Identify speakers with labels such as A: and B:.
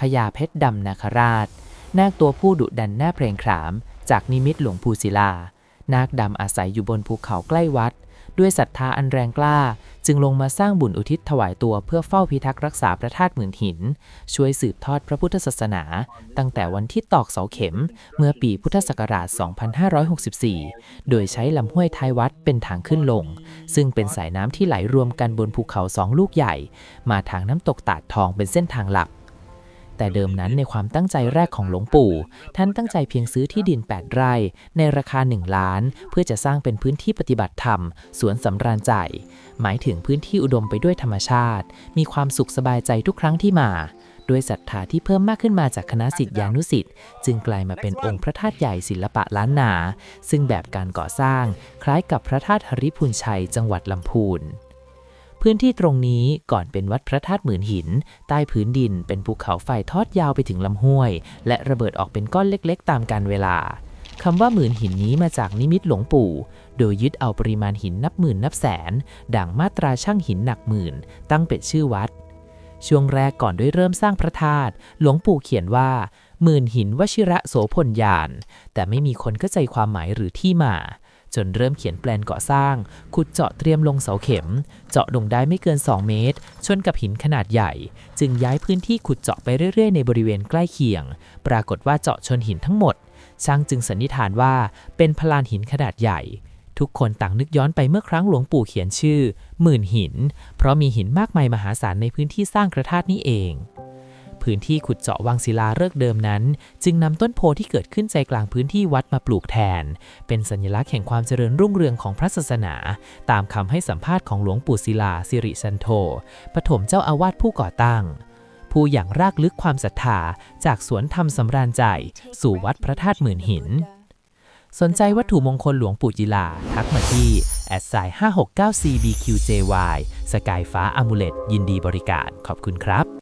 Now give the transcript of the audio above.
A: พญาเพชรดำนาคราช นาคตัวผู้ดุดันหน้าเพลงขราม จากนิมิตหลวงปู่ศิลา นาคดำอาศัยอยู่บนภูเขาใกล้วัด ด้วยศรัทธาอันแรงกล้า จึงลงมาสร้างบุญอุทิศถวายตัวเพื่อเฝ้าพิทักษ์รักษาพระธาตุหมื่นหิน ช่วยสืบทอดพระพุทธศาสนา ตั้งแต่วันที่ตอกเสาเข็ม เมื่อปีพุทธศักราช 2564 โดยใช้ลำห้วยท้ายวัดเป็นทางขึ้นลง ซึ่งเป็นสายน้ำที่ไหลรวมกันบนภูเขาสองลูกใหญ่ มาทางน้ำตกตาดทองเป็นเส้นทางหลัก แต่เดิมนั้นในความตั้งใจแรกของหลวงปู่ ท่านตั้งใจเพียงซื้อที่ดิน 8 ไร่ ในราคา 1 ล้าน เพื่อจะสร้างเป็นพื้นที่ปฏิบัติธรรม สวนสำราญใจ หมายถึงพื้นที่อุดมไปด้วยธรรมชาติ มีความสุขสบายใจทุกครั้งที่มาด้วยศรัทธาที่เพิ่มมากขึ้นมาจากคณะสิทธิานุสิทธิ์จึงกลายมาเป็นองค์พระธาตุใหญ่ศิลปะล้านนา ซึ่งแบบการก่อสร้าง คล้ายกับพระธาตุหริพุนชัยจังหวัดลำพูน พื้นที่ตรงนี้ก่อนเป็นวัดพระธาตุหมื่นหิน ใต้พื้นดินเป็นภูเขาไฟทอดยาวไปถึงลำห้วย และระเบิดออกเป็นก้อนเล็กๆ ตามกาลเวลาคำว่าหมื่นหินนี้มาจากนิมิตหลวงปู่ โดยยึดเอาปริมาณหินนับหมื่นนับแสน ดังมาตราช่างหินหนักหมื่น ตั้งเป็นชื่อวัด ช่วงแรกก่อนด้วยเริ่มสร้างพระธาตุหลวงปู่เขียนว่าหมื่นหินวชิระโสพลยาน แต่ไม่มีคนเข้าใจความหมายหรือที่มา จนเริ่มเขียนแปลนก่อสร้าง ขุดเจาะเตรียมลงเสาเข็ม เจาะลงได้ไม่เกิน 2 เมตร ชนกับหินขนาดใหญ่ จึงย้ายพื้นที่ขุดเจาะไปเรื่อยๆ ในบริเวณใกล้เคียง ปรากฏว่าเจาะชนหินทั้งหมด ช่างจึงสันนิษฐานว่าเป็นพลานหินขนาดใหญ่ ทุกคนต่างนึกย้อนไปเมื่อครั้งหลวงปู่เขียนชื่อ หมื่นหิน เพราะมีหินมากมายมหาศาลในพื้นที่สร้างพระธาตุนี้เอง พื้นที่ขุดเจาะวังศิลาฤกษ์เดิมนั้น จึงนำต้นโพที่เกิดขึ้นใจกลางพื้นที่วัดมาปลูกแทน เป็นสัญลักษณ์แห่งความเจริญรุ่งเรืองของพระศาสนา ตามคำให้สัมภาษณ์ของหลวงปู่ศิลาสิริสันโธปฐมเจ้าอาวาสผู้ก่อตั้งผู้อย่างรากลึกความศรัทธาจากสวนธรรมสำราญใจ สู่วัดพระธาตุหมื่นหิน สนใจวัตถุมงคลหลวงปู่จิลา ทักมาที่แอดไซ 569cbqjy สกายฟ้าอมูเลตยินดีบริการ ขอบคุณครับ